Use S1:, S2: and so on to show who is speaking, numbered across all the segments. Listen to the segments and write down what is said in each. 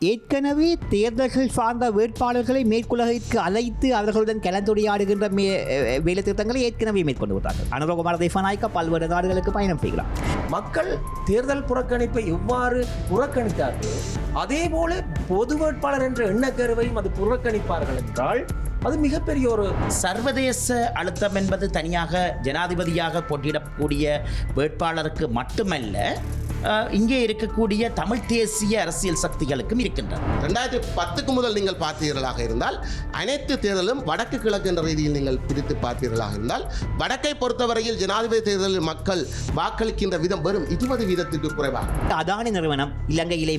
S1: ஏற்கனவே தேர்தல்கள் சார்ந்த வேட்பாளர்களை மேற்குலகிற்கு அழைத்து அவர்களுடன் கலந்துரையாடுகின்ற மே வேலை திட்டங்களை ஏற்கனவே மேற்கொண்டு விட்டார்கள். அனுரகுமார் தேசநாயக்க பல்வேறு நாடுகளுக்கு பயணம் செய்கிறார்.
S2: மக்கள் தேர்தல் புறக்கணிப்பை எவ்வாறு புறக்கணித்தார்களோ அதே போல பொது வேட்பாளர் என்ற எண்ணக்கருவையும் அது புறக்கணிப்பார்கள் என்றால் அது மிகப்பெரிய ஒரு
S3: சர்வதேச அழுத்தம் என்பது தனியாக ஜனாதிபதியாக போட்டியிடக்கூடிய வேட்பாளருக்கு மட்டுமல்ல இங்கே இருக்கக்கூடிய தமிழ் தேசிய அரசியல் சக்திகளுக்கும் இருக்கின்றது.
S4: ரெண்டாயிரத்தி பத்துக்கு முதல் நீங்கள் பார்த்தீர்களாக இருந்தால் அனைத்து தேர்தலும் வடக்கு கிழக்கு என்ற ரீதியில் நீங்கள் பிரித்து பார்ப்பீர்களாக இருந்தால் வடக்கை பொறுத்தவரையில் ஜனாதிபதி தேர்தலில் மக்கள் வாக்களிக்கின்ற விதம் வெறும் இருபது வீதத்துக்கு குறைவாக.
S1: அதானி நிறுவனம் இலங்கையிலே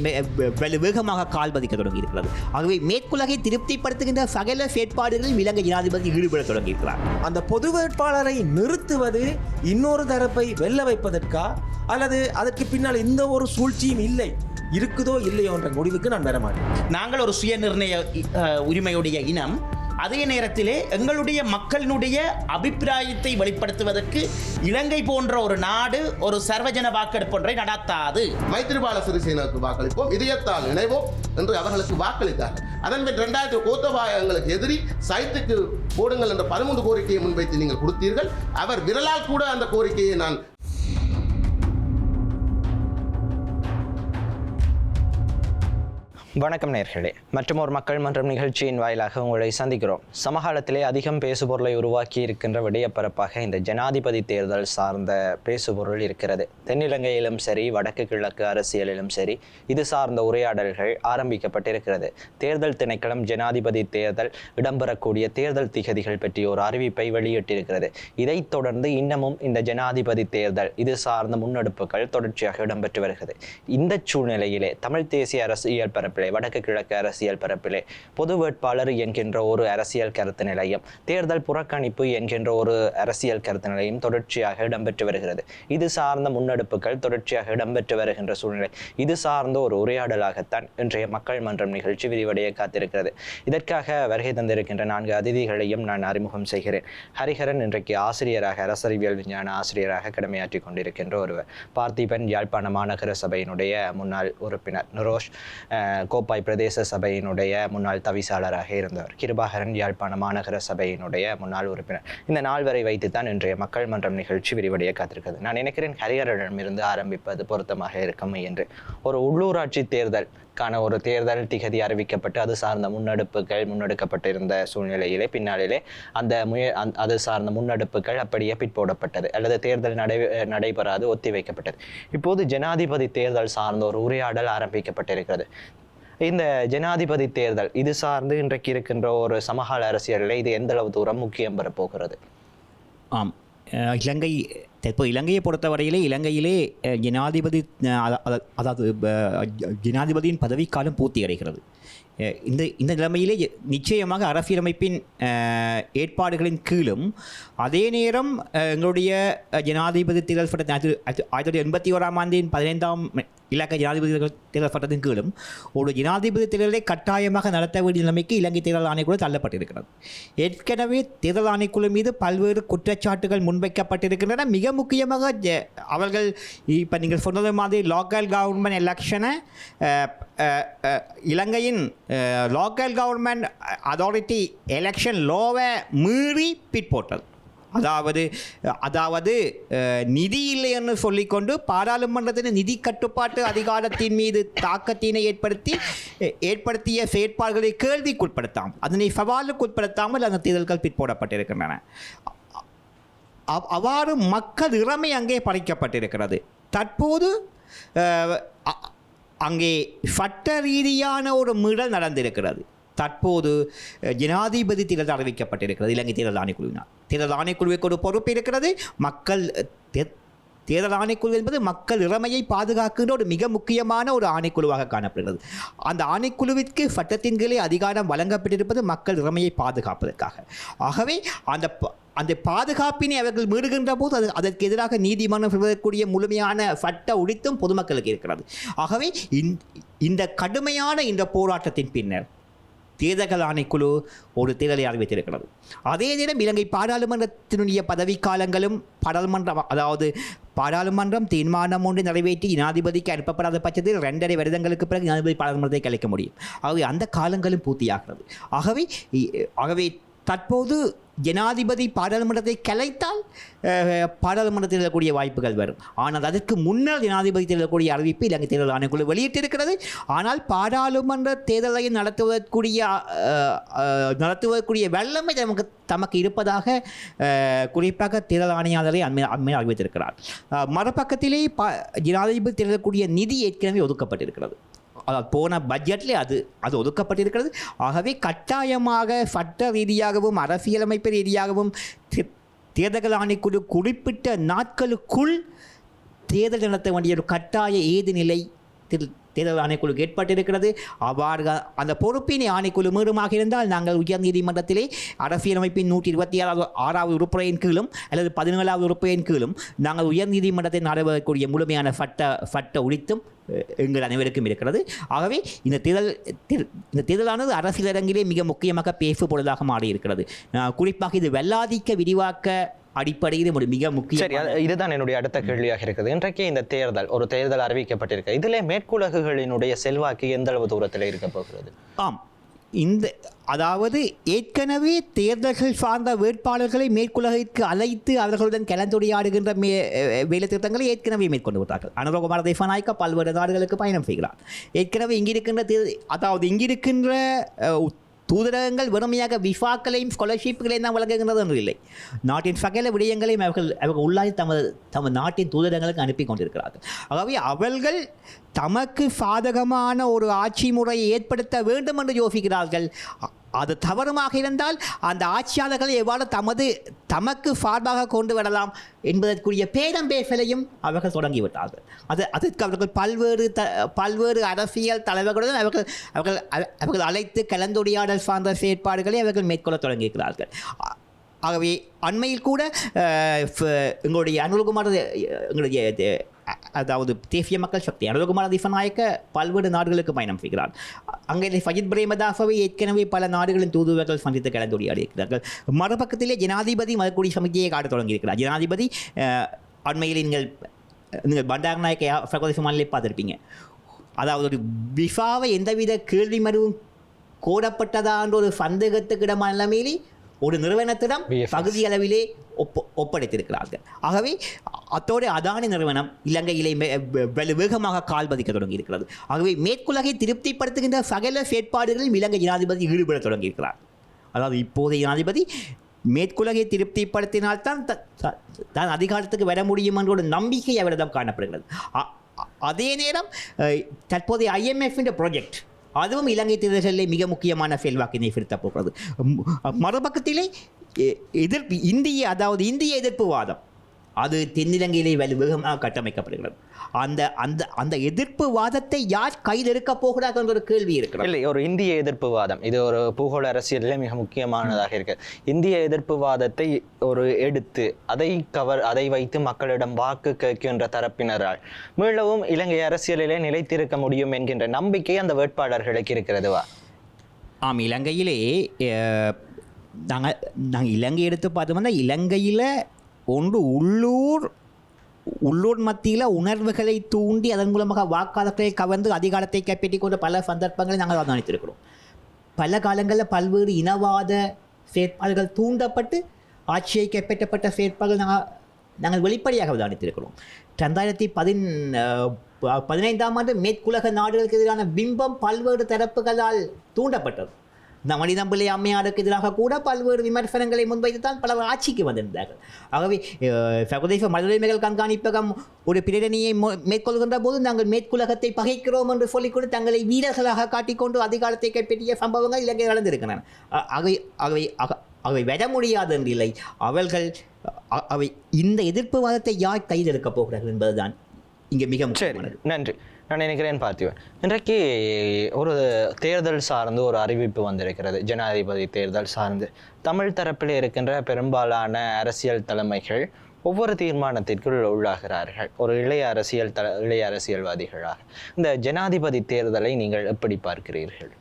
S1: வேகமாக கால் பதிக்க தொடங்கி இருக்கிறது ஆகவே மேற்குலகை திருப்திப்படுத்துகின்ற சகல செயற்பாடுகளில் இலங்கை ஜனாதிபதி ஈடுபட தொடங்கியிருக்கிறார்.
S2: அந்த பொது வேட்பாளரை நிறுத்துவது இன்னொரு தரப்பை வெல்ல வைப்பதற்கா? அல்லது அதற்கு பின்னால் எந்த ஒரு சூழ்ச்சியும் இல்லை இருக்குதோ இல்லையோ என்ற முடிவுக்கு நான் வர மாட்டேன்.
S3: நாங்கள் ஒரு சுய நிர்ணய உரிமையுடைய இனம். அதே நேரத்திலே எங்களுடைய மக்களினுடைய அபிப்பிராயத்தை வெளிப்படுத்துவதற்கு இலங்கை போன்ற ஒரு நாடு ஒரு சர்வஜன வாக்கெடுப்பு ஒன்றை நடத்தாது.
S4: மைத்திரிபால சிறிசேனாவுக்கு வாக்களிப்போம். இதயத்தால் இணைவோம் என்று அவர்களுக்கு வாக்களித்தார்கள். அதன் பின் ரெண்டாயிரத்தி கோத்தபாய எங்களுக்கு எதிரி சைத்துக்கு போடுங்கள் என்ற பதிமூன்று கோரிக்கையை முன்வைத்து நீங்கள் கொடுத்தீர்கள். அவர் விரலால் கூட அந்த கோரிக்கையை நான்
S5: வணக்கம் நேர்களே. மற்றும் ஒரு மக்கள் மன்றம் நிகழ்ச்சியின் வாயிலாக உங்களை சந்திக்கிறோம். சமகாலத்திலே அதிகம் பேசுபொருளை உருவாக்கி இருக்கின்ற விடயப்பரப்பாக இந்த ஜனாதிபதி தேர்தல் சார்ந்த பேசுபொருள் இருக்கிறது. தென்னிலங்கையிலும் சரி வடக்கு கிழக்கு அரசியலிலும் சரி இது சார்ந்த உரையாடல்கள் ஆரம்பிக்கப்பட்டிருக்கிறது. தேர்தல் திணைக்களம் ஜனாதிபதி தேர்தல் இடம்பெறக்கூடிய தேர்தல் திகதிகள் பற்றிய ஒரு அறிவிப்பை வெளியிட்டிருக்கிறது. இதைத் தொடர்ந்து இன்னமும் இந்த ஜனாதிபதி தேர்தல் இது சார்ந்த முன்னெடுப்புகள் தொடர்ச்சியாக இடம்பெற்று வருகிறது. இந்த சூழ்நிலையிலே தமிழ் தேசிய அரசியல் பரப்பில் வடக்கு கிழக்கு அரசியல் பரப்பிலே பொது வேட்பாளர் என்கின்ற ஒரு அரசியல் கருத்து நிலையம் தேர்தல் புறக்கணிப்பு என்கின்ற ஒரு அரசியல் கருத்து நிலையம் தொடர்ச்சியாக இடம்பெற்று வருகிறது. இது சார்ந்த முன்னெடுப்புகள் தொடர்ச்சியாக இடம்பெற்று வருகின்ற சூழ்நிலை. இது சார்ந்த ஒரு உரையாடலாகத்தான் இன்றைய மக்கள் மன்றம் நிகழ்ச்சி விரிவடைய காத்திருக்கிறது. இதற்காக வருகை தந்திருக்கின்ற நான்கு அதிதிகளையும் நான் அறிமுகம் செய்கிறேன். ஹரிஹரன் இன்றைக்கு ஆசிரியராக அரசறிவியல் விஞ்ஞான ஆசிரியராக கடமையாற்றி கொண்டிருக்கின்ற ஒருவர். பார்த்திபன் யாழ்ப்பாண மாநகர சபையினுடைய முன்னாள் உறுப்பினர் நுரோஷ் கோப்பாய் பிரதேச சபையினுடைய முன்னாள் தவிசாளராக இருந்தவர் கிருபாகரன் யாழ்ப்பாண மாநகர சபையினுடைய முன்னாள் உறுப்பினர். இந்த நால்வரை வைத்துத்தான் இன்றைய மக்கள் மன்றம் நிகழ்ச்சி விரிவடைய காத்திருக்கிறது. நான் நினைக்கிறேன் ஹரிஹரனிடமிருந்து ஆரம்பிப்பது பொருத்தமாக இருக்கும் என்று. ஒரு உள்ளூராட்சி தேர்தல் கான ஒரு தேர்தல் திகதி அறிவிக்கப்பட்டு அது சார்ந்த முன்னெடுப்புகள் முன்னெடுக்கப்பட்டிருந்த சூழ்நிலையிலே பின்னாளிலே அந்த முய அது சார்ந்த முன்னெடுப்புகள் அப்படியே பிற்போடப்பட்டது அல்லது தேர்தல் நடை நடைபெறாது ஒத்திவைக்கப்பட்டது இப்போது ஜனாதிபதி தேர்தல் சார்ந்த ஒரு உரையாடல் ஆரம்பிக்கப்பட்டிருக்கிறது. இந்த ஜனாதிபதி தேர்தல் இது சார்ந்து இன்றைக்கு இருக்கின்ற ஒரு சமகால அரசியலில் இது எந்த அளவு தூரம் முக்கியம் பெறப்போகிறது?
S1: ஆம். இலங்கை தற்போது இலங்கையை பொறுத்தவரையிலே இலங்கையிலே ஜனாதிபதி அதாவது ஜனாதிபதியின் பதவிக்காலம் பூர்த்தி அடைகிறது. இந்த இந்த நிலைமையிலே நிச்சயமாக அரசியலமைப்பின் ஏற்பாடுகளின் கீழும் அதே நேரம் எங்களுடைய ஜனாதிபதி தேர்தல் ஆயிரத்தி ஆயிரத்தி தொள்ளாயிரத்தி எண்பத்தி ஓராம் ஆண்டின் பதினைந்தாம் இலங்கை ஜனாதிபதி தேர்தல் சட்டத்தின் கீழும் ஒரு ஜனாதிபதி தேர்தலை கட்டாயமாக நடத்த வேண்டிய நிலைமைக்கு இலங்கை தேர்தல் ஆணைக்குழு தள்ளப்பட்டிருக்கிறது. ஏற்கனவே தேர்தல் ஆணைக்குழு மீது பல்வேறு குற்றச்சாட்டுகள் முன்வைக்கப்பட்டிருக்கின்றன. மிக முக்கியமாக அவர்கள் இப்போ நீங்கள் சொன்னது மாதிரி லோக்கல் கவர்மெண்ட் எலெக்ஷனை இலங்கையின் லோக்கல் கவர்மெண்ட் அதாரிட்டி எலெக்ஷன் லோவை மீறி பிற்போட்டது. அதாவது அதாவது நிதி இல்லை என்று சொல்லிக்கொண்டு பாராளுமன்றத்தின் நிதி கட்டுப்பாட்டு அதிகாரத்தின் மீது தாக்கத்தினை ஏற்படுத்தி ஏற்படுத்திய செயற்பாடுகளை கேள்விக்குட்படுத்தாம். அதனை சவாலுக்கு உட்படுத்தாமல் அந்த தேர்தல்கள் பிற்போடப்பட்டிருக்கின்றன. அவ்- அவ்வாறு மக்கள் இறமை அங்கே படைக்கப்பட்டிருக்கிறது தற்போது அங்கே சட்ட ரீதியான ஒரு மீறல் நடந்திருக்கிறது. தற்போது ஜனாதிபதி தேர்தல் அறிவிக்கப்பட்டிருக்கிறது இலங்கை தேர்தல் ஆணைக்குழுவினால். தேர்தல் ஆணைக்குழுவுக்கு ஒரு பொறுப்பு இருக்கிறது மக்கள் தே- தேர்தல் ஆணைக்குழு என்பது மக்கள் இறமையை பாதுகாக்கின்ற ஒரு மிக முக்கியமான ஒரு ஆணைக்குழுவாக காணப்படுகிறது. அந்த ஆணைக்குழுவிற்கு சட்டத்தின் கீழே அதிகாரம் வழங்கப்பட்டிருப்பது மக்கள் இறமையை பாதுகாப்பதற்காக. ஆகவே அந்த ப- அந்த பாதுகாப்பினை அவர்கள் மீறுகின்ற போது அது அதற்கு எதிராக நீதிமன்றம் செல்வதற்குரிய முழுமையான சட்ட உடித்தும் பொதுமக்களுக்கு இருக்கிறது. ஆகவே இந்த கடுமையான இந்த போராட்டத்தின் பின்னர் தேர்தல்கள் ஆணைக்குழு ஒரு தேர்தலை அறிவித்திருக்கிறது. அதே நேரம் இலங்கை பாராளுமன்றத்தினுடைய பதவிக்காலங்களும் பாராளுமன்றம் அதாவது பாராளுமன்றம் தீர்மானம் ஒன்று நிறைவேற்றி ஜனாதிபதிக்கு அனுப்பப்படாத பட்சத்தில் ரெண்டரை வருடங்களுக்கு பிறகு ஜனாதிபதி பாராளுமன்றத்தை கலைக்க முடியும். ஆகவே அந்த காலங்களும் பூர்த்தியாகிறது. ஆகவே இ- ஆகவே தற்போது ஜனாதிபதி பாராளுமன்றத்தை கலைத்தால் பாராளுமன்றத்தில் இருக்கக்கூடிய வாய்ப்புகள் வரும். ஆனால் அதற்கு முன்னர் ஜனாதிபதி தேர்தலக்கூடிய அறிவிப்பு இலங்கை தேர்தல் ஆணைக்குழு வெளியிட்டிருக்கிறது. ஆனால் பாராளுமன்ற தேர்தலை நடத்துவதற்குரிய நடத்துவதற்குரிய வல்லமை நமக்கு தமக்கு இருப்பதாக குறிப்பாக தேர்தல் ஆணையாளரை அண்மை அண்மையில் அறிவித்திருக்கிறார். மறுபக்கத்திலே ப ஜனாதிபதி தேர்தலக்கூடிய நிதி ஏற்கனவே ஒதுக்கப்பட்டிருக்கிறது. அதாவது போன பட்ஜெட்ல அது அது ஒதுக்கப்பட்டிருக்கிறது. ஆகவே கட்டாயமாக சட்ட ரீதியாகவும் அரசியலமைப்பு ரீதியாகவும் தேர்தல் ஆணைக்குழு குறிப்பிட்ட நாட்களுக்குள் தேர்தல் நடத்த வேண்டிய ஒரு கட்டாய ஏது நிலை திரு- தேர்தல் ஆணைக்குழு ஏற்பட்டிருக்கிறது அவ்வாறு அந்த பொறுப்பினை ஆணைக்குழு மீறுமாக இருந்தால் நாங்கள் உயர்நீதிமன்றத்திலே அரசியலமைப்பின் நூற்றி இருபத்தி ஆறாவது ஆறாவது உறுப்புறையின் கீழும் அல்லது பதினேழாவது உறுப்புறையின் கீழும் நாங்கள் உயர்நீதிமன்றத்தை நடைபெறக்கூடிய முழுமையான சட்ட சட்ட ஒழித்தும் எங்கள் அனைவருக்கும் இருக்கிறது. ஆகவே இந்த தேர்தல் இந்த தேர்தலானது அரசியல் அரங்கிலே மிக முக்கியமாக பேசு பொழுதாக மாறியிருக்கிறது குறிப்பாக இது வெள்ளாதிக்க விரிவாக்க அடிப்படையில் ஒரு மிக முக்கிய
S5: சரி இதுதான் என்னுடைய அடுத்த கேள்வியாக இருக்குது. இன்றைக்கு இந்த தேர்தல் ஒரு தேர்தல் அறிவிக்கப்பட்டிருக்கு. இதிலே மேற்குலகுகளினுடைய செல்வாக்கு எந்த அளவு தூரத்தில் இருக்க போகிறது?
S1: ஆம். இந்த அதாவது ஏற்கனவே தேர்தல்கள் சார்ந்த வேட்பாளர்களை மேற்குலகிற்கு அழைத்து அவர்களுடன் கலந்துரையாடுகின்ற மே வேலை திட்டங்களை ஏற்கனவே மேற்கொண்டு விட்டார்கள். அனுரகுமார தேசநாயக்கா பல்வேறு நாடுகளுக்கு பயணம் செய்கிறார். ஏற்கனவே இங்கிருக்கின்ற தே- அதாவது இங்கிருக்கின்ற தூதரகங்கள் வெறுமையாக விஃபாக்களையும் ஸ்காலர்ஷிப்புகளையும் தான் வழங்குகின்றது என்று இல்லை. நாட்டின் சகல விடயங்களையும் அவர்கள் அவர்கள் உள்ளாய் தமது தமது நாட்டின் தூதரகங்களுக்கு அனுப்பி கொண்டிருக்கிறார்கள். ஆகவே அவர்கள் தமக்கு சாதகமான ஒரு ஆட்சி முறையை ஏற்படுத்த வேண்டும் என்று யோசிக்கிறார்கள். அது தவறுமாக இருந்தால் அந்த ஆட்சியாளர்களை எவ்வாறு தமது தமக்கு சார்பாக கொண்டு வரலாம் என்பதற்குரிய பேரம் பேசலையும் அவர்கள் தொடங்கிவிட்டார்கள். அது அதற்கு அவர்கள் பல்வேறு த பல்வேறு அரசியல் தலைவர்களுடன் அவர்கள் அவர்கள் அ- அவர்கள் அழைத்து கலந்துரையாடல் சார்ந்த செயற்பாடுகளை அவர்கள் மேற்கொள்ள தொடங்கியிருக்கிறார்கள். ஆகவே அண்மையில் கூட எங்களுடைய அனுகுமார எங்களுடைய இது, அதாவது தேசிய மக்கள் சக்தி அனுகுமார திசநாயக்க பல்வேறு நாடுகளுக்கு பயணம் செய்கிறார். அங்கே ஃபஜித் பிரேமதாசவை ஏற்கனவே பல நாடுகளின் தூதுவர்கள் சந்தித்து கலந்துரையாடி இருக்கிறார்கள் மறுபக்கத்திலே ஜனாதிபதி மதக்குடி சமிதியை காட்டத் தொடங்கியிருக்கிறார். ஜனாதிபதி அண்மையில் நீங்கள் நீங்கள் பண்டார் நாயக்க சகோதரி மாநிலே பார்த்துருப்பீங்க. அதாவது ஒரு விசாவை எந்தவித கேள்வி மறுவும் கோரப்பட்டதான்ற ஒரு சந்தேகத்துக்கு இடமான நிலைமையிலே ஒரு நிறுவனத்திடம். பகுதி அளவிலே ஒப்பு ஒப்படைத்திருக்கிறார்கள். ஆகவே அத்தோடு அதானி நிறுவனம் இலங்கையிலே வெகு வேகமாக கால் பதிக்க தொடங்கி இருக்கிறது ஆகவே மேற்குலகை திருப்திப்படுத்துகின்ற சகல செயற்பாடுகளில் இலங்கை ஜனாதிபதி ஈடுபட தொடங்கியிருக்கிறார். அதாவது இப்போதைய ஜனாதிபதி மேற்குலகை திருப்திப்படுத்தினால்தான் த- தான் அதிகாரத்துக்கு வர முடியும் என்ற ஒரு நம்பிக்கை அவரிடம் காணப்படுகிறது. அ- அதே நேரம் தற்போதைய ஐஎம்எஃப் ப்ராஜெக்ட் அதுவும் இலங்கை தேர்தல்களிலே மிக முக்கியமான செல்வாக்கினை செலுத்தப் போகிறது. மறுபக்கத்திலே எதிர்ப்பு இந்திய அதாவது இந்திய எதிர்ப்பு வாதம் அது தென்னிலங்கையிலே வலு வேகமாக கட்டமைக்கப்படுகிறது. அந்த அந்த அந்த எதிர்ப்பு வாதத்தை யார் கையில் எடுக்கப் போகிறார்கள் என்ற ஒரு கேள்வி இருக்கிறது.
S5: இல்லை ஒரு இந்திய எதிர்ப்பு வாதம் இது ஒரு பூகோள அரசியலிலே மிக முக்கியமானதாக இருக்கு. இந்திய எதிர்ப்பு வாதத்தை ஒரு எடுத்து அதை கவர் அதை வைத்து மக்களிடம் வாக்கு கேட்கின்ற தரப்பினரால் மீளவும் இலங்கை அரசியலிலே நிலைத்திருக்க முடியும் என்கின்ற நம்பிக்கை அந்த வேட்பாளர்களுக்கு இருக்கிறதுவா?
S1: ஆம் இலங்கையிலே நாங்கள் நாங்கள் இலங்கை எடுத்து பார்த்தோம்னா இலங்கையில் ஒன்று உள்ளூர் உள்ளூர் மத்தியில் உணர்வுகளை தூண்டி அதன் மூலமாக வாக்காளர்களை கவர்ந்து அதிகாரத்தை கைப்பற்றி கொண்ட பல சந்தர்ப்பங்களை நாங்கள் அவதானித்திருக்கிறோம். பல காலங்களில் பல்வேறு இனவாத செயற்பாடுகள் தூண்டப்பட்டு ஆட்சியை கைப்பற்றப்பட்ட செயற்பாடுகள் நாங்கள் நாங்கள் வெளிப்படையாக அவதானித்திருக்கிறோம். ரெண்டாயிரத்தி பதின் ப- பதினைந்தாம் ஆண்டு மேற்குலக நாடுகளுக்கு எதிரான பிம்பம் பல்வேறு தரப்புகளால் தூண்டப்பட்டது. இந்த மனிதம்பிள்ளை அம்மையாருக்கு எதிராக கூட பல்வேறு விமர்சனங்களை முன்வைத்து தான் பலர் ஆட்சிக்கு வந்திருந்தார்கள். ஆகவே சர்வதேச மனிதரிமைகள் கண்காணிப்பகம் ஒரு பிரேரணியை மோ- மேற்கொள்கின்ற போது நாங்கள் மேற்குலகத்தை பகைக்கிறோம் என்று சொல்லிக்கொண்டு தங்களை வீரர்களாக காட்டிக்கொண்டு அதிகாரத்தை கைப்பற்றிய சம்பவங்கள் இலங்கை நடந்திருக்கின்றன. அ- ஆகவே ஆகவே ஆக- அவை வர முடியாது என்று இல்லை அவர்கள் அவை இந்த எதிர்ப்பு வாதத்தை யார் கையில் எடுக்கப் போகிறார்கள் என்பதுதான் இங்கே மிக முக்கியமானது.
S5: நன்றி. நான் நினைக்கிறேன் பார்த்திவன் இன்றைக்கு ஒரு தேர்தல் சார்ந்து ஒரு அறிவிப்பு வந்திருக்கிறது. ஜனாதிபதி தேர்தல் சார்ந்து. தமிழ் தரப்பில் இருக்கின்ற பெரும்பாலான அரசியல் தலைமைகள் ஒவ்வொரு தீர்மானத்திற்குள் உள்ளாகிறார்கள். ஒரு இளைய அரசியல் த இளைய அரசியல்வாதிகளாக. இந்த ஜனாதிபதி தேர்தலை நீங்கள் எப்படி பார்க்கிறீர்கள்?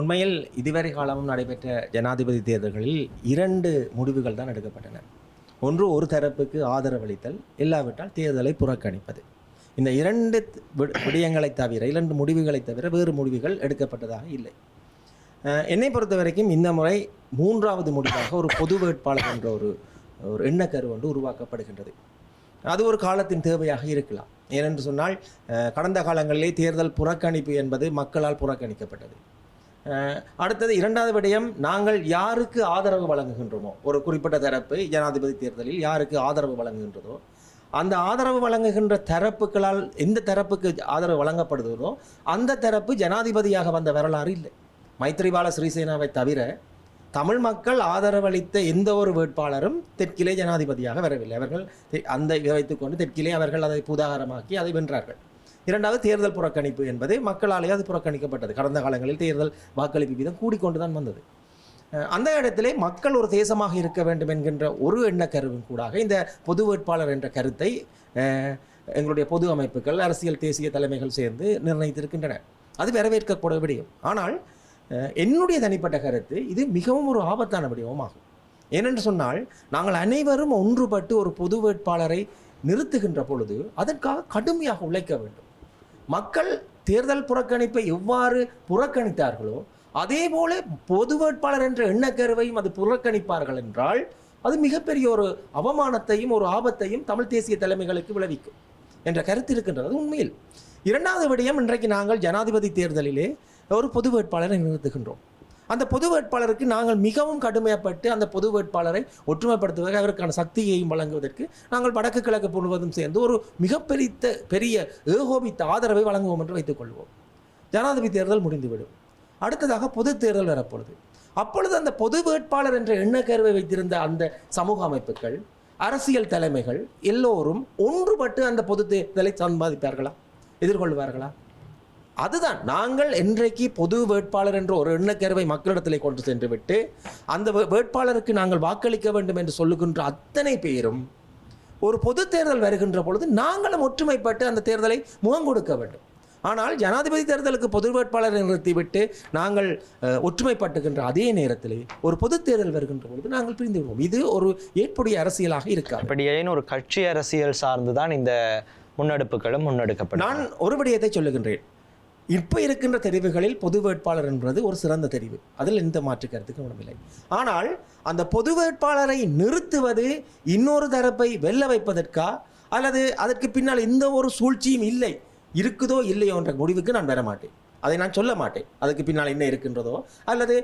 S2: உண்மையில் இதுவரை காலமும் நடைபெற்ற ஜனாதிபதி தேர்தல்களில் இரண்டு முடிவுகள் தான் எடுக்கப்பட்டன. ஒன்று ஒரு தரப்புக்கு ஆதரவளித்தல் இல்லாவிட்டால் தேர்தலை புறக்கணிப்பது. இந்த இரண்டு விடயங்களை தவிர இரண்டு முடிவுகளை தவிர வேறு முடிவுகள் எடுக்கப்பட்டதாக இல்லை. என்னை பொறுத்த வரைக்கும் இந்த முறை மூன்றாவது முடிவாக ஒரு பொது வேட்பாளர் என்ற ஒரு ஒரு எண்ணக்கரு ஒன்று உருவாக்கப்படுகின்றது. அது ஒரு காலத்தின் தேவையாக இருக்கலாம். ஏனென்று சொன்னால் கடந்த காலங்களிலே தேர்தல் புறக்கணிப்பு என்பது மக்களால் புறக்கணிக்கப்பட்டது. அடுத்தது இரண்டாவது விடயம் நாங்கள் யாருக்கு ஆதரவு வழங்குகின்றோமோ ஒரு குறிப்பிட்ட தரப்பு ஜனாதிபதி தேர்தலில் யாருக்கு ஆதரவு வழங்குகின்றதோ அந்த ஆதரவு வழங்குகின்ற தரப்புகளால் எந்த தரப்புக்கு ஆதரவு வழங்கப்படுகிறதோ அந்த தரப்பு ஜனாதிபதியாக வந்த வரலாறு இல்லை. மைத்ரிபால சிறிசேனாவை தவிர தமிழ் மக்கள் ஆதரவளித்த எந்த ஒரு வேட்பாளரும் தெற்கிலே ஜனாதிபதியாக வரவில்லை. அவர்கள் தெ- அந்த இதை வைத்துக்கொண்டு தெற்கிலே அவர்கள் அதை புதாகரமாக்கி அதை வென்றார்கள். இரண்டாவது தேர்தல் புறக்கணிப்பு என்பது மக்களாலே அது புறக்கணிக்கப்பட்டது. கடந்த காலங்களில் தேர்தல் வாக்களிப்பு வீதம் கூடிக்கொண்டு தான் வந்தது. அந்த இடத்திலே மக்கள் ஒரு தேசமாக இருக்க வேண்டும் என்கின்ற ஒரு எண்ணக்கருவின் கூடாக இந்த பொது வேட்பாளர் என்ற கருத்தை எங்களுடைய பொது அமைப்புகள் அரசியல் தேசிய தலைமைகள் சேர்ந்து நிர்ணயித்திருக்கின்றன. அது வரவேற்கப்பட விடயம். ஆனால் என்னுடைய தனிப்பட்ட கருத்து இது மிகவும் ஒரு ஆபத்தான விடயமாகும். ஏனென்று சொன்னால் நாங்கள் அனைவரும் ஒன்றுபட்டு ஒரு பொது வேட்பாளரை நிறுத்துகின்ற பொழுது அதற்காக கடுமையாக உழைக்க வேண்டும். மக்கள் தேர்தல் புறக்கணிப்பை எவ்வாறு புறக்கணித்தார்களோ அதே போல பொது வேட்பாளர் என்ற எண்ணக்கருவையும் அது புறக்கணிப்பார்கள் என்றால் அது மிகப்பெரிய ஒரு அவமானத்தையும் ஒரு ஆபத்தையும் தமிழ் தேசிய தலைமைகளுக்கு விளைவிக்கும் என்ற கருத்து இருக்கின்றது. உண்மையில். இரண்டாவது விடயம் இன்றைக்கு நாங்கள் ஜனாதிபதி தேர்தலிலே ஒரு பொது வேட்பாளரை நிறுத்துகின்றோம். அந்த பொது வேட்பாளருக்கு நாங்கள் மிகவும் கடுமையப்பட்டு அந்த பொது வேட்பாளரை ஒற்றுமைப்படுத்துவதற்கு அவருக்கான சக்தியையும் வழங்குவதற்கு நாங்கள் வடக்கு கிழக்கு முழுவதும் சேர்ந்து ஒரு மிகப்பெரிய பெரிய ஏகோபித்த ஆதரவை வழங்குவோம் என்று வைத்துக்கொள்வோம் ஜனாதிபதி தேர்தல் முடிந்துவிடும். அடுத்ததாக பொது தேர்தல் வரப்பொழுது. அப்பொழுது அந்த பொது வேட்பாளர் என்ற எண்ணக்கருவை வைத்திருந்த அந்த சமூக அமைப்புகள் அரசியல் தலைமைகள் எல்லோரும் ஒன்றுபட்டு அந்த பொது தேர்தலை சம்பாதிப்பார்களா? எதிர்கொள்வார்களா? அதுதான். நாங்கள் இன்றைக்கு பொது வேட்பாளர் என்ற ஒரு எண்ணக்கருவை மக்களிடத்தில் கொண்டு சென்று விட்டு அந்த வேட்பாளருக்கு நாங்கள் வாக்களிக்க வேண்டும் என்று சொல்லுகின்ற அத்தனை பேரும் ஒரு பொது தேர்தல் வருகின்ற பொழுது நாங்களும் ஒற்றுமைப்பட்டு அந்த தேர்தலை முகம் கொடுக்க வேண்டும். ஆனால் ஜனாதிபதி தேர்தலுக்கு பொது வேட்பாளரை நிறுத்திவிட்டு நாங்கள் ஒற்றுமைப்பட்டுகின்ற அதே நேரத்திலே ஒரு பொது தேர்தல் வருகின்ற பொழுது நாங்கள் பிரிந்து விடுவோம் இது ஒரு ஏற்புடைய அரசியலாக இருக்காது.
S5: அப்படியேன்னு ஒரு கட்சி அரசியல் சார்ந்து தான் இந்த முன்னெடுப்புகளும் முன்னெடுக்கப்படும்.
S2: நான் ஒரு விடயத்தை சொல்லுகின்றேன். இப்போ இருக்கின்ற தெரிவுகளில் பொது வேட்பாளர் என்பது ஒரு சிறந்த தெரிவு. அதில் எந்த மாற்று கருத்துக்கும் இடமில்லை. ஆனால் அந்த பொது வேட்பாளரை நிறுத்துவது இன்னொரு தரப்பை வெல்ல வைப்பதற்கா? அல்லது அதற்கு பின்னால் எந்த ஒரு சூழ்ச்சியும் இல்லை. இருக்குதோ இல்லையோ என்ற முடிவுக்கு நான் வர மாட்டேன் அதை நான் சொல்ல மாட்டேன். அதுக்கு பின்னால் என்ன இருக்கின்றதோ அல்லது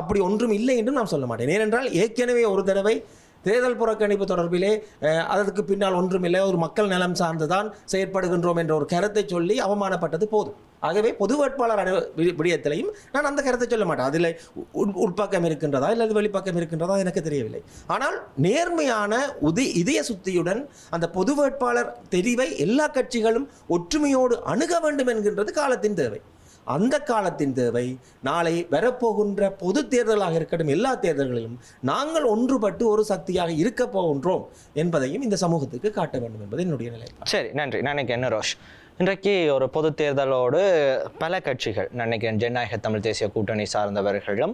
S2: அப்படி ஒன்றும் இல்லை என்றும் நான் சொல்ல மாட்டேன். ஏனென்றால் ஏற்கனவே ஒரு தடவை தேர்தல் புறக்கணிப்பு தொடர்பிலே அதற்கு பின்னால் ஒன்றுமில்லை. ஒரு மக்கள் நலம் சார்ந்துதான் செயற்படுகின்றோம் என்ற ஒரு கருத்தை சொல்லி அவமானப்பட்டது போதும். ஆகவே பொது வேட்பாளர் வி- விடயத்திலையும் நான் அந்த கருத்தை சொல்ல மாட்டேன். அதில் உட்பக்கம் இருக்கின்றதா இல்லை வெளிப்பக்கம் இருக்கின்றதா எனக்கு தெரியவில்லை. ஆனால் நேர்மையான உதி இதய சுத்தியுடன் அந்த பொது வேட்பாளர் தெரிவை எல்லா கட்சிகளும் ஒற்றுமையோடு அணுக வேண்டும் என்கின்றது காலத்தின் தேவை. அந்த காலத்தின் தேவை நாளை வரப்போகின்ற பொது தேர்தலாக இருக்கட்டும் எல்லா தேர்தல்களிலும் நாங்கள் ஒன்றுபட்டு ஒரு சக்தியாக இருக்க போகின்றோம் என்பதையும் இந்த சமூகத்துக்கு காட்ட வேண்டும் என்பது என்னுடைய நிலை
S5: சரி நன்றி. நான் நினைக்கிறேன் என்ன ரோஷ்? இன்றைக்கு ஒரு பொது தேர்தலோடு பல கட்சிகள் நினைக்கிறேன் ஜனநாயக தமிழ் தேசிய கூட்டணி சார்ந்தவர்களும்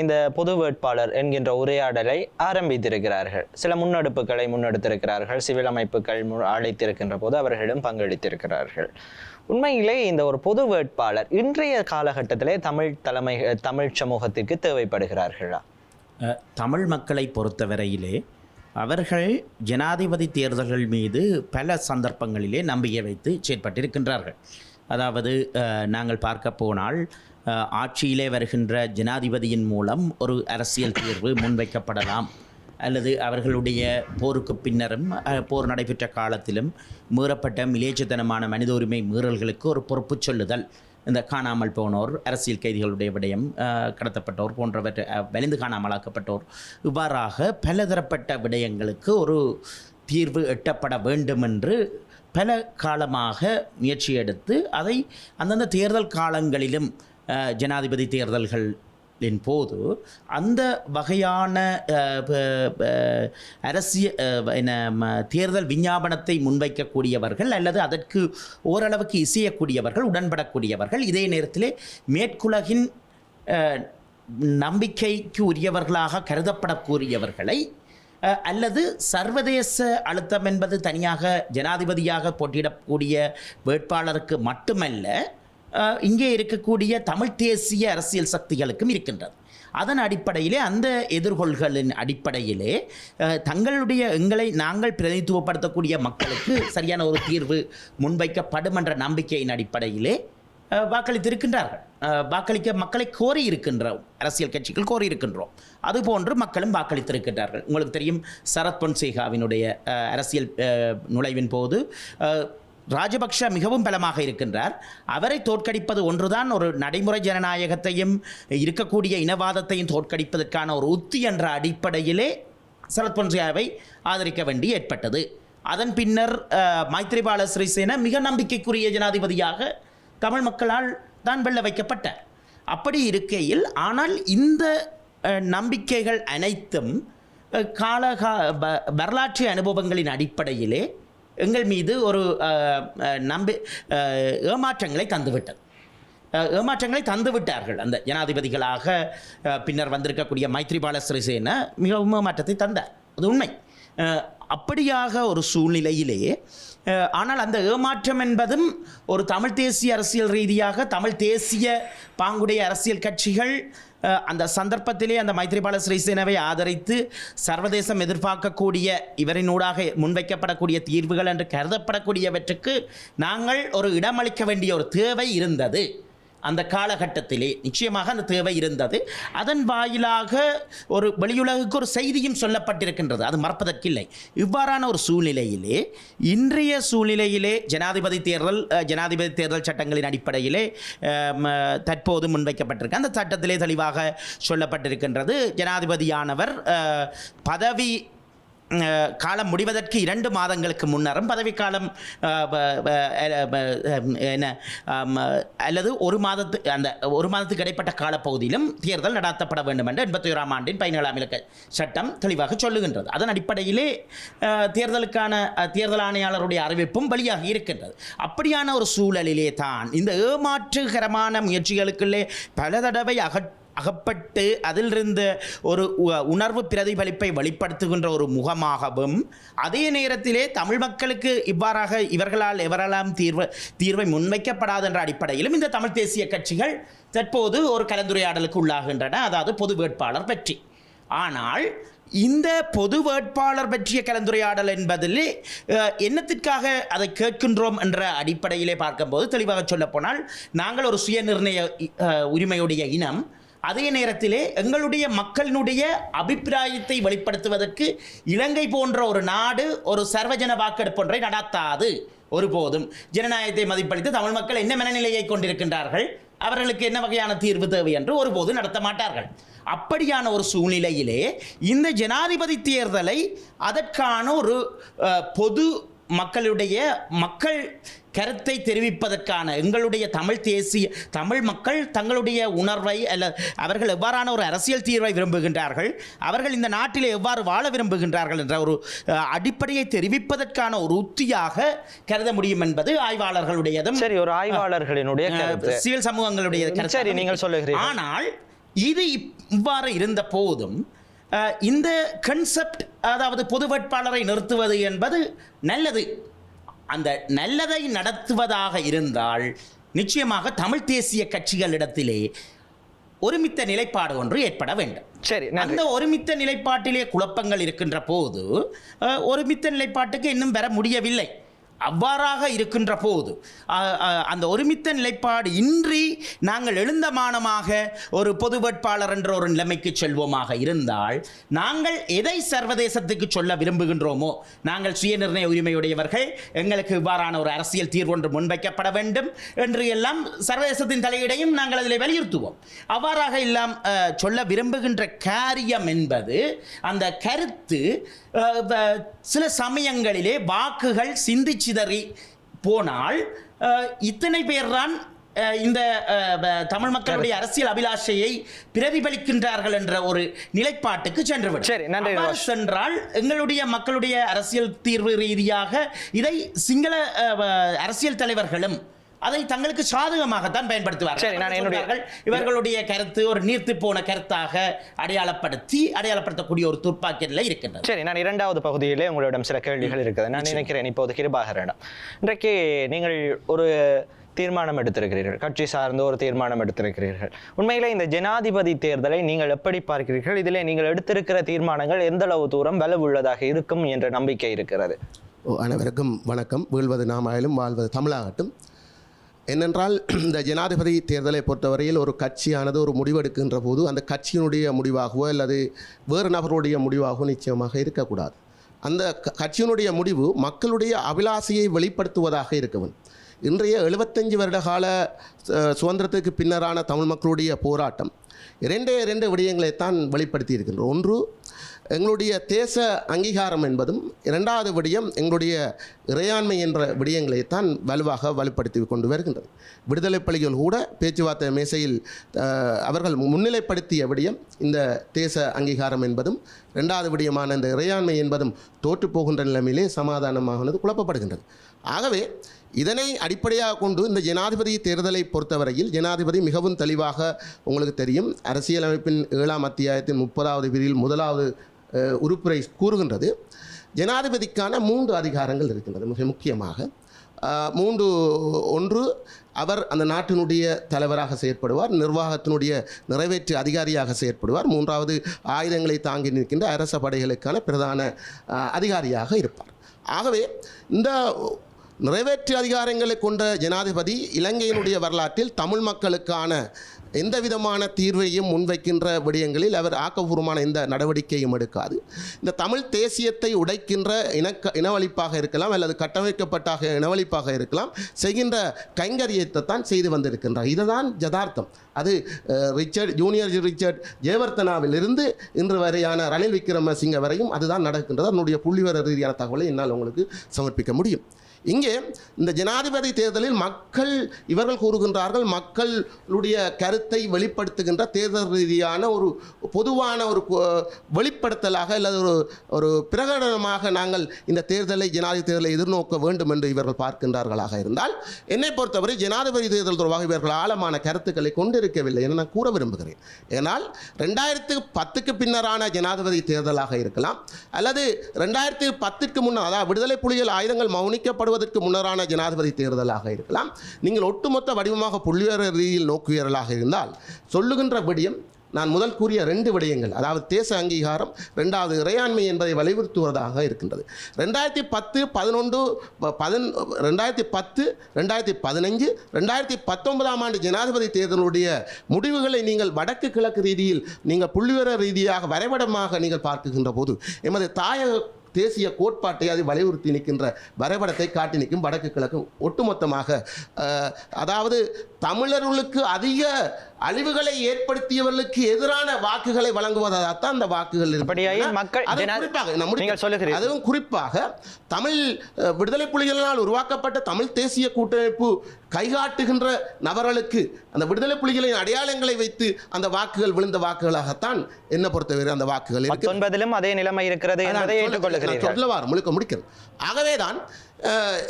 S5: இந்த பொது வேட்பாளர் என்கின்ற உரையாடலை ஆரம்பித்திருக்கிறார்கள். சில முன்னெடுப்புகளை முன்னெடுத்திருக்கிறார்கள். சிவில் அமைப்புகள் அழைத்திருக்கின்ற போது அவர்களும் பங்களித்திருக்கிறார்கள். உண்மையிலே இந்த ஒரு பொது வேட்பாளர் இன்றைய காலகட்டத்திலே தமிழ் தலைமை தமிழ் சமூகத்திற்கு தேவைப்படுகிறார்களா?
S3: தமிழ் மக்களை பொறுத்தவரையிலே அவர்கள் ஜனாதிபதி தேர்தல்கள் மீது பல சந்தர்ப்பங்களிலே நம்பிக்கை வைத்து செயற்பட்டிருக்கின்றார்கள். அதாவது நாங்கள் பார்க்க போனால் ஆட்சியிலே வருகின்ற ஜனாதிபதியின் மூலம் ஒரு அரசியல் தீர்வு முன்வைக்கப்படலாம். அல்லது அவர்களுடைய போருக்கு பின்னரும் போர் நடைபெற்ற காலத்திலும் மீறப்பட்ட மிலேச்சத்தனமான மனித உரிமை மீறல்களுக்கு ஒரு பொறுப்பு சொல்லுதல். இந்த காணாமல் போனோர் அரசியல் கைதிகளுடைய விடயம் கடத்தப்பட்டோர் போன்றவற்றை வலிந்து காணாமலாக்கப்பட்டோர். இவ்வாறாக பலதரப்பட்ட விடயங்களுக்கு ஒரு தீர்வு எட்டப்பட வேண்டும் என்று பல காலமாக முயற்சி எடுத்து அதை அந்தந்த தேர்தல் காலங்களிலும் ஜனாதிபதி தேர்தல்கள் போது அந்த வகையான அரசியல் என்ன ம- தேர்தல் விஞ்ஞாபனத்தை முன்வைக்கக்கூடியவர்கள் அல்லது அதற்கு ஓரளவுக்கு இசையக்கூடியவர்கள் உடன்படக்கூடியவர்கள் இதே நேரத்திலே மேற்குலகின் நம்பிக்கைக்கு உரியவர்களாக கருதப்படக்கூடியவர்களை அல்லது சர்வதேச அழுத்தம் என்பது தனியாக ஜனாதிபதியாக போட்டியிடக்கூடிய வேட்பாளருக்கு மட்டுமல்ல இங்கே இருக்கக்கூடிய தமிழ் தேசிய அரசியல் சக்திகளுக்கும் இருக்கின்றது. அதன் அடிப்படையிலே அந்த எதிர்கொள்களின் அடிப்படையிலே தங்களுடைய எங்களை நாங்கள் பிரதிநிதித்துவப்படுத்தக்கூடிய மக்களுக்கு சரியான ஒரு தீர்வு முன்வைக்கப்படும் என்ற நம்பிக்கையின் அடிப்படையிலே வாக்களித்திருக்கின்றார்கள். வாக்களிக்க மக்களை கோரி இருக்கின்றோம் அரசியல் கட்சிகள் கோரி இருக்கின்றோம். அதுபோன்று மக்களும் வாக்களித்திருக்கின்றார்கள். உங்களுக்கு தெரியும் சரத் பொன்சேகாவினுடைய அரசியல் நுழைவின் போது ராஜபக்ஷ மிகவும் பலமாக இருக்கின்றார். அவரை தோற்கடிப்பது ஒன்றுதான் ஒரு நடைமுறை ஜனநாயகத்தையும் இருக்கக்கூடிய இனவாதத்தையும் தோற்கடிப்பதற்கான ஒரு உத்தி என்ற அடிப்படையிலே சரத் பொன்சேகாவை ஆதரிக்க வேண்டி ஏற்பட்டது. அதன் பின்னர் மைத்ரிபால சிறிசேன மிக நம்பிக்கைக்குரிய ஜனாதிபதியாக தமிழ் மக்களால் தான் வெல்ல வைக்கப்பட்டார் அப்படி இருக்கையில் ஆனால் இந்த நம்பிக்கைகள் அனைத்தும் காலகா ப- வரலாற்று அனுபவங்களின் அடிப்படையிலே எங்கள் மீது ஒரு நம்பி ஏமாற்றங்களை தந்துவிட்டது. ஏமாற்றங்களை தந்து விட்டார்கள் அந்த ஜனாதிபதிகளாக. பின்னர் வந்திருக்கக்கூடிய மைத்ரிபால சிறிசேன மிகவும் ஏமாற்றத்தை தந்தார். அது உண்மை. அப்படியாக ஒரு சூழ்நிலையிலே ஆனால் அந்த ஏமாற்றம் என்பதும் ஒரு தமிழ் தேசிய அரசியல் ரீதியாக தமிழ் தேசிய பாங்குடைய அரசியல் கட்சிகள் அந்த சந்தர்ப்பத்திலே அந்த மைத்ரிபால சிறிசேனவை ஆதரித்து சர்வதேசம் எதிர்பார்க்கக்கூடிய இவரினூடாக முன்வைக்கப்படக்கூடிய தீர்வுகள் என்று கருதப்படக்கூடியவற்றுக்கு நாங்கள் ஒரு இடமளிக்க வேண்டிய ஒரு தேவை இருந்தது. அந்த காலகட்டத்திலே நிச்சயமாக அந்த தேவை இருந்தது. அதன் வாயிலாக ஒரு வெளியுலகுக்கு ஒரு செய்தியும் சொல்லப்பட்டிருக்கின்றது. அது மறப்பதற்கில்லை. இவ்வாறான ஒரு சூழ்நிலையிலே இன்றைய சூழ்நிலையிலே ஜனாதிபதி தேர்தல் ஜனாதிபதி தேர்தல் சட்டங்களின் அடிப்படையிலே ம, தற்போது முன்வைக்கப்பட்டிருக்கு அந்த சட்டத்திலே தெளிவாக சொல்லப்பட்டிருக்கின்றது. ஜனாதிபதியானவர் பதவி காலம் முடிவதற்கு இரண்டு மாதங்களுக்கு முன்னரும் பதவிக்காலம் என்ன அல்லது ஒரு மாதத்து அந்த ஒரு மாதத்துக்கு இடைப்பட்ட காலப்பகுதியிலும் தேர்தல் நடத்தப்பட வேண்டும் என்று எண்பத்தி ஓராம் ஆண்டின் பதினேழாம் இலக்க சட்டம் தெளிவாக சொல்லுகின்றது. அதன் அடிப்படையிலே தேர்தலுக்கான தேர்தல் ஆணையாளருடைய அறிவிப்பும் வழியாக இருக்கின்றது. அப்படியான ஒரு சூழலிலே தான் இந்த ஏமாற்றுகரமான முயற்சிகளுக்குள்ளே பல தடவை அகற் அகப்பட்டு அதிலிருந்த ஒரு உணர்வு பிரதிபலிப்பை வெளிப்படுத்துகின்ற ஒரு முகமாகவும் அதே நேரத்திலே தமிழ் மக்களுக்கு இவ்வாறாக இவர்களால் எவரெல்லாம் தீர்வு தீர்வை முன்வைக்கப்படாது என்ற அடிப்படையிலும் இந்த தமிழ் தேசிய கட்சிகள் தற்போது ஒரு கலந்துரையாடலுக்கு உள்ளாகின்றன. அதாவது பொது வேட்பாளர் பற்றி ஆனால் இந்த பொது வேட்பாளர் பற்றிய கலந்துரையாடல் என்பதில் என்னத்திற்காக அதை கேட்கின்றோம் என்ற அடிப்படையிலே பார்க்கும்போது தெளிவாக சொல்லப்போனால் நாங்கள் ஒரு சுயநிர்ணய உரிமையுடைய இனம். அதே நேரத்திலே எங்களுடைய மக்களினுடைய அபிப்பிராயத்தை வெளிப்படுத்துவதற்கு இலங்கை போன்ற ஒரு நாடு ஒரு சர்வஜன வாக்கெடுப்பு ஒன்றை நடாத்தாது. ஒருபோதும். ஜனநாயகத்தை மதிப்பளித்து தமிழ் மக்கள் என்ன மனநிலையை கொண்டிருக்கின்றார்கள்? அவர்களுக்கு என்ன வகையான தீர்வு தேவை என்று ஒருபோதும் நடத்த மாட்டார்கள். அப்படியான ஒரு சூழ்நிலையிலே இந்த ஜனாதிபதி தேர்தலை அதற்கான ஒரு பொது மக்களுடைய மக்கள் கருத்தை தெரிவிப்பதற்கான எங்களுடைய தமிழ் தேசிய தமிழ் மக்கள் தங்களுடைய உணர்வை அல்ல அவர்கள் எவ்வாறான ஒரு அரசியல் தீர்வை விரும்புகின்றார்கள் அவர்கள் இந்த நாட்டிலே எவ்வாறு வாழ விரும்புகின்றார்கள் என்ற ஒரு அடிப்படையை தெரிவிப்பதற்கான ஒரு உத்தியாக கருத முடியும் என்பது ஆய்வாளர்களுடையதும்
S5: சரி ஒரு ஆய்வாளர்களினுடைய
S3: சிவில் சமூகங்களுடைய
S5: சரி, நீங்கள் சொல்லுகிறீர்கள்.
S3: ஆனால் இது இவ்வாறு இருந்த போதும் இந்த கன்செப்ட் அதாவது பொது வேட்பாளரை நிறுத்துவது என்பது நல்லது. அந்த நல்லதை நடத்துவதாக இருந்தால் நிச்சயமாக தமிழ் தேசிய கட்சிகளிடத்திலே ஒருமித்த நிலைப்பாடு ஒன்று ஏற்பட வேண்டும்.
S5: சரி
S3: அந்த ஒருமித்த நிலைப்பாட்டிலே குழப்பங்கள் இருக்கின்ற போது ஒருமித்த நிலைப்பாட்டுக்கு இன்னும் வர முடியவில்லை. அவ்வாறாக இருக்கின்ற போது அந்த ஒருமித்த நிலைப்பாடு இன்றி நாங்கள் எழுந்தமானமாக ஒரு பொது வேட்பாளர் என்ற ஒரு நிலைமைக்கு செல்வோமாக இருந்தால் நாங்கள் எதை சர்வதேசத்துக்கு சொல்ல விரும்புகின்றோமோ நாங்கள் சுயநிர்ணய உரிமையுடையவர்கள் எங்களுக்கு இவ்வாறான ஒரு அரசியல் தீர்வு ஒன்று முன்வைக்கப்பட வேண்டும் என்று எல்லாம் சர்வதேசத்தின் தலையீடையும் நாங்கள் அதில் வலியுறுத்துவோம். அவ்வாறாக எல்லாம் சொல்ல விரும்புகின்ற காரியம் என்பது அந்த கருத்து சில சமயங்களிலே வாக்குகள் சிந்தி சிதறி போனால் இத்தனை பேர்தான் அஹ், இந்த தமிழ் மக்களுடைய அரசியல் அபிலாஷையை பிரதிபலிக்கின்றார்கள் என்ற ஒரு நிலைப்பாட்டுக்கு சென்றுவிடும்
S5: சரி, நன்றி.
S3: சென்றால் எங்களுடைய மக்களுடைய அரசியல் தீர்வு ரீதியாக இதை சிங்கள அரசியல் தலைவர்களும் அதை தங்களுக்கு சாதகமாகத்தான் பயன்படுத்துவார்கள்.
S5: சரி, நான் என்னுடைய-
S3: இவர்களுடைய கருத்து ஒரு நீர்த்து போன கருத்தாக அடையாளப்படுத்தி அடையாளப்படுத்தக்கூடிய ஒரு துர்ப்பாக்கிய நிலை இருக்கின்றது.
S5: சரி நான் இரண்டாவது பகுதியிலே உங்களிடம் சில கேள்விகள் இருக்குது நான் நினைக்கிறேன் இப்போது கிருபாகரிடம் இன்றைக்கு நீங்கள் ஒரு தீர்மானம் எடுத்திருக்கிறீர்கள். கட்சி சார்ந்த ஒரு தீர்மானம் எடுத்திருக்கிறீர்கள். உண்மையிலே இந்த ஜனாதிபதி தேர்தலை நீங்கள் எப்படி பார்க்கிறீர்கள்? இதிலே நீங்கள் எடுத்திருக்கிற தீர்மானங்கள் எந்த அளவு தூரம் வலுவுள்ளதாக இருக்கும் என்ற நம்பிக்கை இருக்கிறது.
S4: ஓ, அனைவருக்கும் வணக்கம். வீழ்வது நாமாயிலும் வாழ்வது தமிழாகட்டும். என்னென்றால் இந்த ஜனாதிபதி தேர்தலை பொறுத்தவரையில் ஒரு கட்சியானது ஒரு முடிவெடுக்கின்ற போது அந்த கட்சியினுடைய முடிவாகவோ அல்லது வேறு நபருடைய முடிவாகவோ நிச்சயமாக இருக்கக்கூடாது. அந்த க- கட்சியினுடைய முடிவு மக்களுடைய அபிலாசையை வெளிப்படுத்துவதாக இருக்கவும் இன்றைய எழுபத்தஞ்சு வருட கால சுதந்திரத்துக்கு பின்னரான தமிழ் மக்களுடைய போராட்டம் இரண்டே இரண்டு விடயங்களைத்தான் வெளிப்படுத்தி இருக்கின்றோம் ஒன்று எங்களுடைய தேச அங்கீகாரம் என்பதும் இரண்டாவது விடயம் எங்களுடைய இறையாண்மை என்ற விடயங்களைத்தான் வலுவாக வலுப்படுத்தி கொண்டு வருகின்றது. விடுதலை பள்ளிகள் கூட பேச்சுவார்த்தை மேசையில் அவர்கள் முன்னிலைப்படுத்திய விடயம் இந்த தேச அங்கீகாரம் என்பதும் இரண்டாவது விடயமான இந்த இறையாண்மை என்பதும் தோற்று போகின்ற நிலைமையிலே சமாதானமானது குழப்பப்படுகின்றது. ஆகவே இதனை அடிப்படையாக கொண்டு இந்த ஜனாதிபதி தேர்தலை பொறுத்தவரையில் ஜனாதிபதி மிகவும் தெளிவாக உங்களுக்கு தெரியும். அரசியலமைப்பின் ஏழாம் அத்தியாயத்தின் முப்பதாவது பிரிவில் முதலாவது உறுப்புரை கூறுகின்றது. ஜனாதிபதிக்கான மூன்று அதிகாரங்கள் இருக்கின்றது மிக முக்கியமாக. மூன்று ஒன்று அவர் அந்த நாட்டினுடைய தலைவராக செயற்படுவார் நிர்வாகத்தினுடைய நிறைவேற்று அதிகாரியாக செயற்படுவார். மூன்றாவது ஆயுதங்களை தாங்கி நிற்கின்ற அரச படைகளுக்கான பிரதான அதிகாரியாக இருப்பார். ஆகவே இந்த நிறைவேற்று அதிகாரங்களை கொண்ட ஜனாதிபதி இலங்கையினுடைய வரலாற்றில் தமிழ் மக்களுக்கான எந்த விதமான தீர்வையும் முன்வைக்கின்ற விடயங்களில் அவர் ஆக்கப்பூர்வமான எந்த நடவடிக்கையும் எடுக்காது. இந்த தமிழ் தேசியத்தை உடைக்கின்ற இனக்க இனவழிப்பாக இருக்கலாம் அல்லது கட்டமைக்கப்பட்டாக இனவழிப்பாக இருக்கலாம் செய்கின்ற கைங்கரியத்தை தான் செய்து வந்திருக்கின்றார். இதுதான் ஜதார்த்தம் அது ரிச்சர்ட் ஜூனியர் ரிச்சர்ட் ஜெயவர்த்தனாவிலிருந்து இன்று வரையான ரணில் விக்ரமசிங்க வரையும் அதுதான் நடக்கின்றது. அதனுடைய புள்ளிவர ரீதியான தகவலை என்னால் உங்களுக்கு சமர்ப்பிக்க முடியும். இங்கே இந்த ஜனாதிபதி தேர்தலில் மக்கள் இவர்கள் கூறுகின்றார்கள் மக்களுடைய கருத்தை வெளிப்படுத்துகின்ற தேர்தல் ரீதியான ஒரு பொதுவான ஒரு வெளிப்படுத்தலாக அல்லது ஒரு ஒரு பிரகடனமாக நாங்கள் இந்த தேர்தலை ஜனாதிபதி தேர்தலை எதிர்நோக்க வேண்டும் என்று இவர்கள் பார்க்கின்றார்களாக இருந்தால் என்னை பொறுத்தவரை ஜனாதிபதி தேர்தல் தொடர்பாக இவர்கள் ஆழமான கருத்துக்களை கொண்டிருக்கவில்லை என நான் கூற விரும்புகிறேன். ஏனால் ரெண்டாயிரத்து பத்துக்கு பின்னரான ஜனாதிபதி தேர்தலாக இருக்கலாம் அல்லது ரெண்டாயிரத்து பத்துக்கு முன்னால் அதாவது விடுதலை புலிகள் ஆயுதங்கள் வருவதற்கு முன்னரான ஜனாதிபதி தேர்தலாக இருக்கலாம். நீங்கள் ஒட்டுமொத்த வடிவமாக புள்ளிவர ரீதியில் நோக்குவீர்களாக இருந்தால் சொல்லுகின்ற விடயம் நான் முதல் கூறிய ரெண்டு விடயங்கள் அதாவது தேச அங்கீகாரம் ரெண்டாவது இறையாண்மை என்பதை வலியுறுத்துவதாக இருக்கின்றது. ரெண்டாயிரத்தி பத்து பதினொன்று பதின் ரெண்டாயிரத்தி பத்து ரெண்டாயிரத்தி பதினஞ்சு ரெண்டாயிரத்தி பத்தொன்பதாம் ஆண்டு ஜனாதிபதி தேர்தலுடைய முடிவுகளை நீங்கள் வடக்கு கிழக்கு ரீதியில் நீங்கள் புள்ளிவிவர ரீதியாக வரைபடமாக நீங்கள் பார்க்குகின்ற போது எமது தாயக தேசிய கோட்பாட்டை அது வலியுறுத்தி நிற்கின்ற வரைபடத்தை காட்டி நிற்கும் வடக்கு கிழக்கு ஒட்டுமொத்தமாக அதாவது தமிழர்களுக்கு அதிக அழிவுகளை ஏற்படுத்தியவர்களுக்கு எதிரான வாக்குகளை வழங்குவதாகத்தான் அந்த வாக்குகள் குறிப்பாக. அதுவும் குறிப்பாக தமிழ் விடுதலை புலிகளினால் உருவாக்கப்பட்ட தமிழ் தேசிய கூட்டமைப்பு கைகாட்டுகின்ற நபர்களுக்கு அந்த விடுதலை புலிகளின் அடையாளங்களை வைத்து அந்த வாக்குகள் விழுந்த வாக்குகளாகத்தான் என்ன பொறுத்தவரை அந்த வாக்குகள் இருக்கு.
S5: அதே நிலைமை இருக்கிறது
S4: சொல்ல- வாரம் முழுக்க முடிக்கிறது. ஆகவேதான்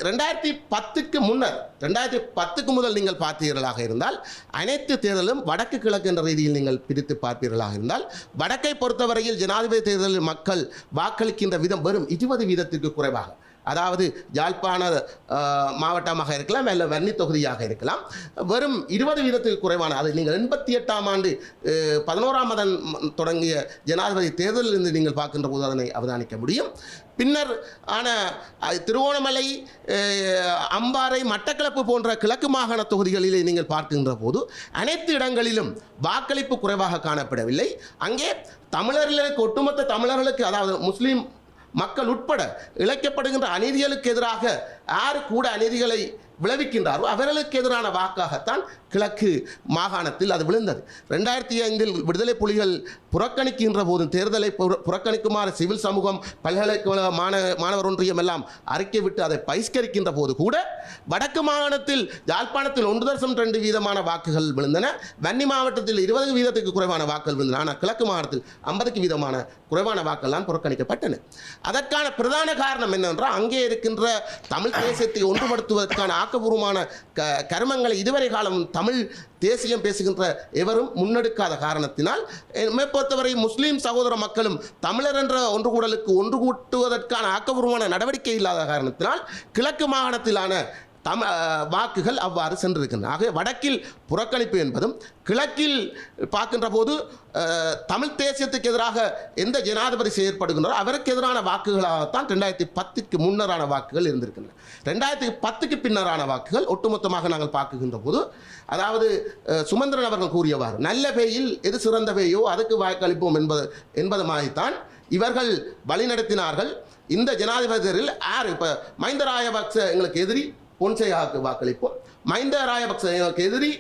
S4: ரெண்டாயிரத்தி பத்துக்கு முன்னர் ரெண்டாயிரத்தி பத்துக்கு முதல் நீங்கள் பார்த்தீர்களாக இருந்தால் அனைத்து தேர்தலும் வடக்கு கிழக்கு என்ற ரீதியில் நீங்கள் பிரித்து பார்ப்பீர்களாக இருந்தால் வடக்கை பொறுத்தவரையில் ஜனாதிபதி தேர்தலில் மக்கள் வாக்களிக்கின்ற விதம் வெறும் இருபது வீதத்திற்கு குறைவாக. அதாவது யாழ்ப்பாண மாவட்டமாக இருக்கலாம் அல்ல வன்னி தொகுதியாக இருக்கலாம். வெறும் இருபது வீதத்துக்கு குறைவான அது நீங்கள் எண்பத்தி எட்டாம் ஆண்டு பதினோராம் மதன் தொடங்கிய ஜனாதிபதி தேர்தலில் இருந்து நீங்கள் பார்க்கின்ற போது அதனை அவதானிக்க முடியும். பின்னர் ஆன திருவோணமலை அம்பாறை மட்டக்களப்பு போன்ற கிழக்கு மாகாண தொகுதிகளிலே நீங்கள் பார்க்கின்ற போது அனைத்து இடங்களிலும் வாக்களிப்பு குறைவாக காணப்படவில்லை. அங்கே தமிழர்களுக்கு ஒட்டுமொத்த தமிழர்களுக்கு அதாவது முஸ்லீம் மக்கள் உட்பட இழைக்கப்படுகின்ற அநீதிகளுக்கு எதிராக யார் கூட அநீதிகளை விளைவிக்கின்றாரோ அவர்களுக்கு எதிரான வாக்காகத்தான் கிழக்கு மாகாணத்தில் அது விழுந்தது. ரெண்டாயிரத்தி ஐந்தில் விடுதலை புலிகள் புறக்கணிக்கின்ற போது தேர்தலை புற- புறக்கணிக்குமாறு சிவில் சமூகம் பல்கலைக்கழக மாணவ மாணவர் ஒன்றியம் எல்லாம் அறிக்கை விட்டு அதை பகிஷ்கரிக்கின்ற போது கூட வடக்கு மாகாணத்தில் யாழ்ப்பாணத்தில் ஒன்று தசம் ரெண்டு வீதமான வாக்குகள் விழுந்தன. வன்னி மாவட்டத்தில் இருபது வீதத்துக்கு குறைவான வாக்குகள் விழுந்தன. ஆனால் கிழக்கு மாகாணத்தில் ஐம்பதுக்கு வீதமான குறைவான வாக்கெல்லாம் புறக்கணிக்கப்பட்டன. அதற்கான பிரதான காரணம் என்னவென்றால் அங்கே இருக்கின்ற தமிழ் தேசியத்தை ஒன்றுபடுத்துவதற்கான ஆக்கபூர்வமான க கருமங்களை இதுவரை காலம் தமிழ் தேசியம் பேசுகின்ற எவரும் முன்னெடுக்காத காரணத்தினால் நம்மை பொறுத்தவரை முஸ்லீம் சகோதர மக்களும் தமிழர் என்ற ஒன்று கூடலுக்கு ஒன்று கூட்டுவதற்கான ஆக்கபூர்வமான நடவடிக்கை இல்லாத காரணத்தினால் கிழக்கு மாகாணத்திலான தம வாக்குகள் அவ்வாறு சென்றிருக்கின்றன. ஆகவே வடக்கில் புறக்கணிப்பு என்பதும் கிழக்கில் பார்க்கின்ற போது தமிழ் தேசியத்துக்கு எதிராக எந்த ஜனாதிபதி செயற்படுகின்றோ அவருக்கு எதிரான வாக்குகளாகத்தான் ரெண்டாயிரத்தி பத்துக்கு முன்னரான வாக்குகள் இருந்திருக்கின்றன. ரெண்டாயிரத்தி பத்துக்கு பின்னரான வாக்குகள் ஒட்டுமொத்தமாக நாங்கள் பார்க்குகின்ற போது அதாவது சுமந்திரன் அவர்கள் கூறியவாறு நல்ல பேயில் எது சிறந்த பேயோ அதுக்கு வாக்களிப்போம் என்பது என்பது மாதிரித்தான் இவர்கள் வழிநடத்தினார்கள். இந்த ஜனாதிபதியில் தேர்தலில் யார்? இப்போ மஹிந்த ராயபக்ச எங்களுக்கு எதிரி பொன்சேகாவுக்கு வாக்களிப்போம். மைந்த ராயபக்ச எதிரி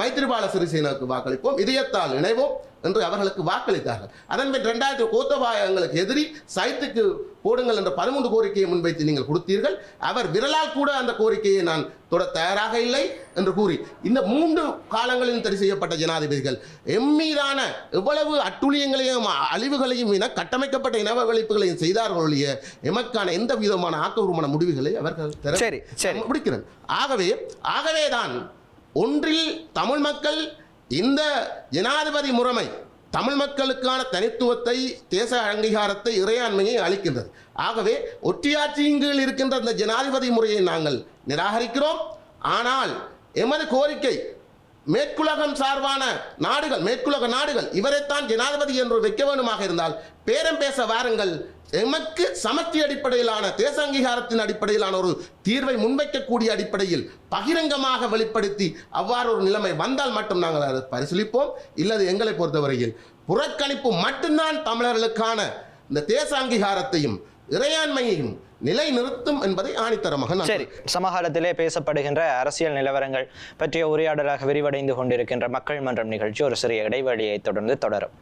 S4: மைத்திரிபால சிறிசேனாவுக்கு வாக்களிப்போம். இதயத்தால் இணைவோம் என்று அவர்களுக்கு வாக்களித்தார்கள். அதன் பின் ரெண்டாயிரத்தி கோத்தபாய எங்களுக்கு எதிரி சைத்துக்கு போடுங்கள் என்ற பதிமூன்று கோரிக்கையை முன்வைத்து நீங்கள் கொடுத்தீர்கள். அவர் விரலால் கூட அந்த கோரிக்கையை நான் தொட தயாராக இல்லை என்று கூறி இந்த மூன்று காலங்களில் தெரிவு செய்யப்பட்ட ஜனாதிபதிகள் எம்மீதான எவ்வளவு அட்டுழியங்களையும் அழிவுகளையும் என கட்டமைக்கப்பட்ட இனவழிப்புகளையும் செய்தார்கள் ஒழிய எமக்கான எந்த விதமான ஆக்கபூர்வமான முடிவுகளை அவர்கள்
S5: சரி.
S4: முடிக்கிறது. ஆகவே ஆகவேதான் ஒன்றில் தமிழ் மக்கள் இந்த ஜனாதிபதி முறைமை தமிழ் மக்களுக்கான தனித்துவத்தை தேச அங்கீகாரத்தை இறையாண்மையை அளிக்கின்றது. ஆகவே ஒற்றியாட்சியின் கீழ் இருக்கின்ற இந்த ஜனாதிபதி முறையை நாங்கள் நிராகரிக்கிறோம். ஆனால் எமது கோரிக்கை மேற்குலகம் சார்பான நாடுகள் மேற்குலக நாடுகள் இவரைத்தான் ஜனாதிபதி என்று வைக்க வேண்டுமாக இருந்தால் பேரம் பேச வாருங்கள். எமக்கு சமஷ்டி அடிப்படையிலான தேச அங்கீகாரத்தின் அடிப்படையிலான ஒரு தீர்வை முன்வைக்கக்கூடிய அடிப்படையில் பகிரங்கமாக வெளிப்படுத்தி அவ்வாறு ஒரு நிலைமை வந்தால் மட்டும் நாங்கள் அதை பரிசீலிப்போம். இல்லது எங்களை பொறுத்தவரையில் புறக்கணிப்பு மட்டும்தான் தமிழர்களுக்கான இந்த தேச அங்கீகாரத்தையும் இறையாண்மையையும் நிலை நிறுத்தும் என்பதை ஆணித்தரமாக
S5: சரி சமகாலத்திலே பேசப்படுகின்ற அரசியல் நிலவரங்கள் பற்றிய உரையாடலாக விரிவடைந்து கொண்டிருக்கின்ற மக்கள் மன்றம் நிகழ்ச்சி ஒரு சிறிய இடைவெளியை தொடர்ந்து தொடரும்.